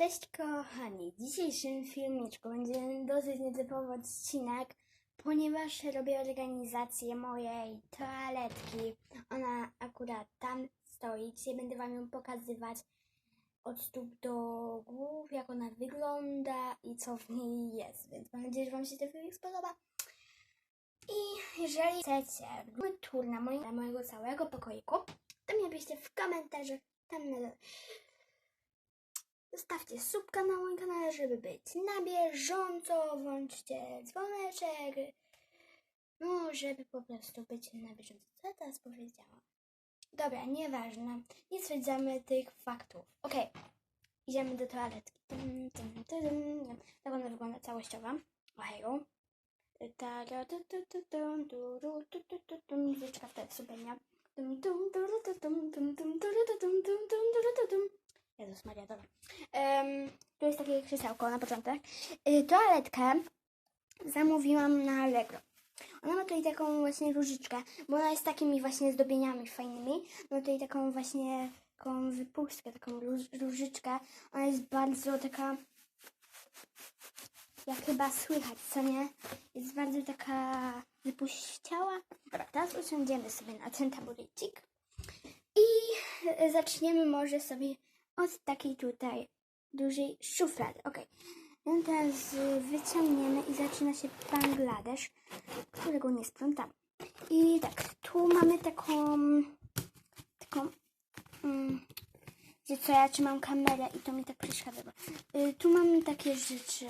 Cześć kochani, w dzisiejszym filmiczku będzie dosyć nietypowy odcinek, ponieważ robię organizację mojej toaletki. Ona akurat tam stoi, dzisiaj będę Wam ją pokazywać od stóp do głów, jak ona wygląda i co w niej jest, więc mam nadzieję, że Wam się ten filmik spodoba. I jeżeli chcecie robimy tour na na mojego całego pokoiku, to mnie piszcie w komentarzach tam na. Zostawcie subka na moim kanale, żeby być na bieżąco. Włączcie dzwoneczek. No, żeby po prostu być na bieżąco. Co ja teraz powiedziałam? Dobra, nieważne. Nie stwierdzamy tych faktów. Okej, idziemy do toaletki. Tak ona wygląda całościowa. Oheju. Tu, tu, tu, tum, krzesełko na początek. Y, toaletkę zamówiłam na Allegro. Ona ma tutaj taką właśnie różyczkę, bo ona jest takimi właśnie zdobieniami fajnymi. Ma tutaj taką właśnie taką wypustkę, taką róż, różyczkę. Ona jest bardzo taka, jak chyba słychać, co nie? Jest bardzo taka wypuściała. Dobra, teraz usiądziemy sobie na ten taburecik. I zaczniemy może sobie od takiej tutaj dużej szuflady. Ok. Ją teraz y, wyciągniemy i zaczyna się Bangladesz, którego nie sprzątamy. I tak, tu mamy taką, taką, mm, gdzie co ja trzymam kamerę i to mi tak przeszkadza. Y, tu mamy takie rzeczy.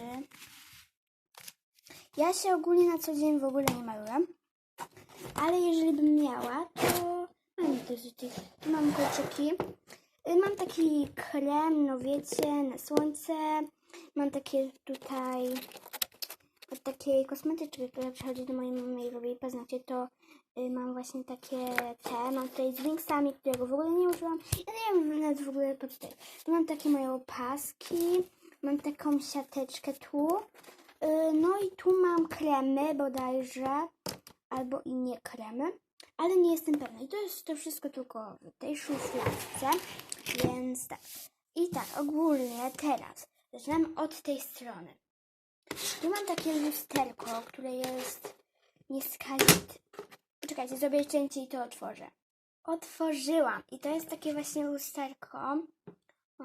Ja się ogólnie na co dzień w ogóle nie maluję, ale jeżeli bym miała, to mam też tych, tu mam kolczyki. Mam taki krem, no wiecie, na słońce. Mam takie tutaj od takiej kosmetyczki, która przychodzi do mojej mamy i robi paznokcie, to y, mam właśnie takie te. Mam tutaj z Winxami, którego w ogóle nie użyłam. Ja nie wiem nawet w ogóle po co to jest. Tu mam takie moje opaski. Mam taką siateczkę tu. Y, No i tu mam kremy bodajże. Albo i nie kremy. Ale nie jestem pewna. I to jest to wszystko tylko w tej szufladce. Więc tak. I tak, ogólnie teraz zaczynam od tej strony. Tu mam takie lusterko, które jest nieskazite. Poczekajcie, zrobię cięcie i to otworzę. Otworzyłam. I to jest takie właśnie lusterko. O.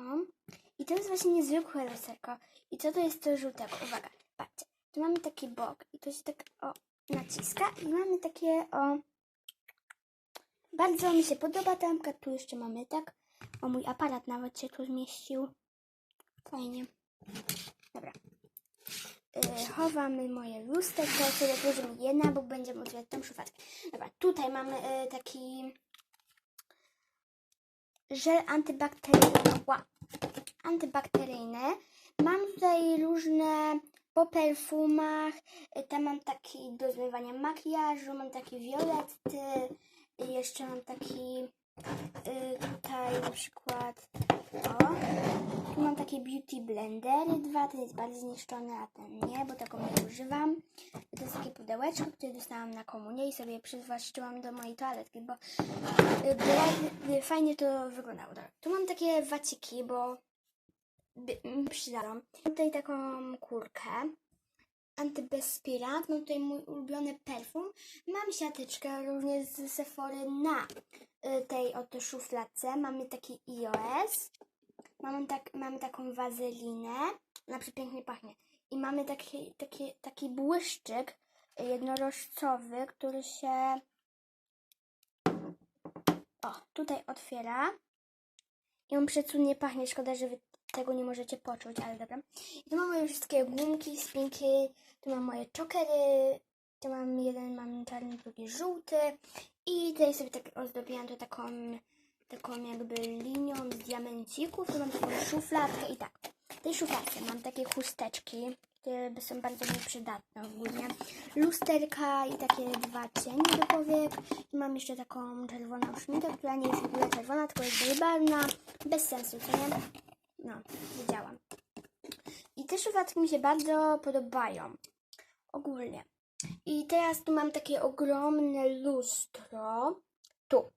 I to jest właśnie niezwykłe lusterko. I co to jest to żółtego? Uwaga, patrzcie. Tu mamy taki bok i to się tak o naciska i mamy takie o bardzo mi się podoba tamka. Tu jeszcze mamy tak. O, mój aparat nawet się tu zmieścił. Fajnie. Dobra. Yy, chowamy moje lusterko, sobie otworzymy jedna, bo będziemy otwierać tą szufladkę. Dobra, tutaj mamy yy, taki żel antybakteryjny. Ła, antybakteryjny. Mam tutaj różne po perfumach. Yy, Tam mam taki do zmywania makijażu, mam taki violetty. I jeszcze mam taki tutaj na przykład o, tu mam takie beauty blendery dwa, ten jest bardzo zniszczony, a ten nie, bo tego nie używam. To jest takie pudełeczko, które dostałam na komunię i sobie przywłaszczyłam do mojej toaletki, bo y, y, fajnie to wyglądało. Tu mam takie waciki, bo przydają. Mam tutaj taką kurkę antybezpirant, mam tutaj mój ulubiony perfum. Mam siateczkę również z Sephory na y, tej oto szufladce. Mamy taki iOS. Mamy, tak, mamy taką wazelinę. Ona przepięknie pachnie. I mamy taki, taki, taki błyszczyk y, jednorożcowy, który się o, tutaj otwiera. I on przecunie pachnie. Szkoda, że tego nie możecie poczuć, ale dobra. I tu mam moje wszystkie gumki, spinki. Tu mam moje czokery. Tu mam jeden, mam czarny, drugi żółty. I tutaj sobie tak ozdobiłam to taką, taką jakby linią z diamencików. Tu mam taką szufladkę i tak. W tej szufladce mam takie chusteczki, które są bardzo mi przydatne ogólnie. Lusterka i takie dwa cienie do powiek. I mam jeszcze taką czerwoną szminkę, która nie jest w ogóle czerwona, tylko jest rybalna. Bez sensu, co nie? No, wiedziałam. I te szufladki mi się bardzo podobają. Ogólnie. I teraz tu mam takie ogromne lustro. Tu.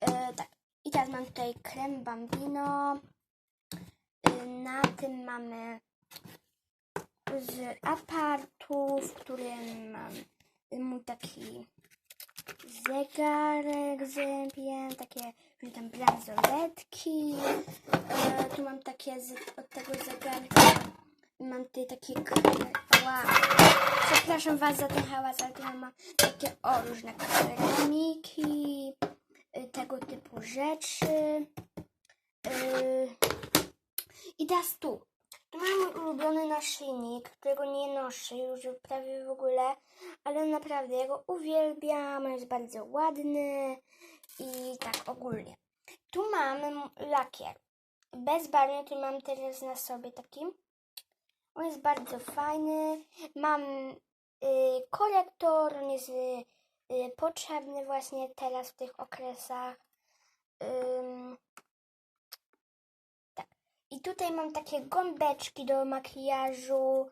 E, tak. I teraz mam tutaj krem Bambino. tym mamy z apartu, w którym mam mój taki zegarek zębien, takie że tam bransoletki. Tu mam takie z, od tego zegarka. Mam tutaj takie wow. Przepraszam Was za ten hałas, ale tu mam takie o różne keramiki, y, tego typu rzeczy. Y, I teraz tu. Tu mam ulubiony naszyjnik, którego nie noszę już prawie w ogóle, ale naprawdę ja go uwielbiam, jest bardzo ładny i tak ogólnie. Tu mam lakier bezbarwny, który mam teraz na sobie taki. On jest bardzo fajny. Mam y, korektor, on jest y, y, potrzebny właśnie teraz w tych okresach. Ym, tak. I tutaj mam takie gąbeczki do makijażu.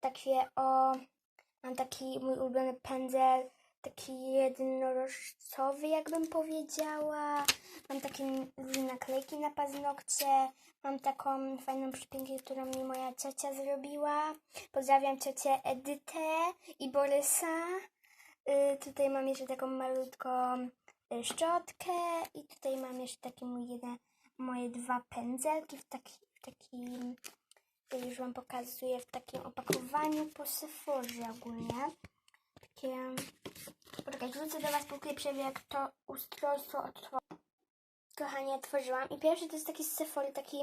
Takie o. Mam taki mój ulubiony pędzel, taki jednorożcowy, jakbym powiedziała. Mam takie różne naklejki na paznokcie. Mam taką fajną przypinkę, którą mi moja ciocia zrobiła. Pozdrawiam ciocię Edytę i Borysa. Y, tutaj mam jeszcze taką malutką y, szczotkę i tutaj mam jeszcze takie jeden, moje dwa pędzelki w, taki, w takim, już Wam pokazuję, w takim opakowaniu po Sephorze ogólnie. Takie, poczekaj, wrzucę do Was po klipie, jak to ustrojstwo otworzę. Kochanie, otworzyłam i pierwszy to jest taki z Sephory, taki,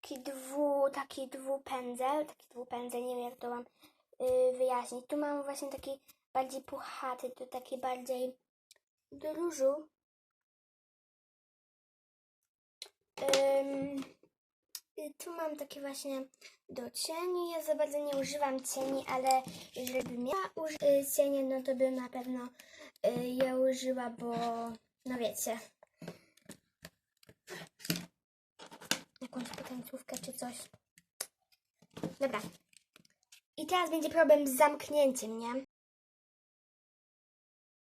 taki dwu, taki dwupędzel, taki dwupędzel, nie wiem jak to Wam y, wyjaśnić. Tu mam właśnie taki bardziej puchaty, tu taki bardziej do różu. Ym, y, tu mam takie właśnie do cieni. Ja za bardzo nie używam cieni, ale jeżeli bym miała użyć y, cienie, no to bym na pewno y, je użyła, bo no wiecie. Jakąś potańcówkę czy coś. Dobra. I teraz będzie problem z zamknięciem, nie?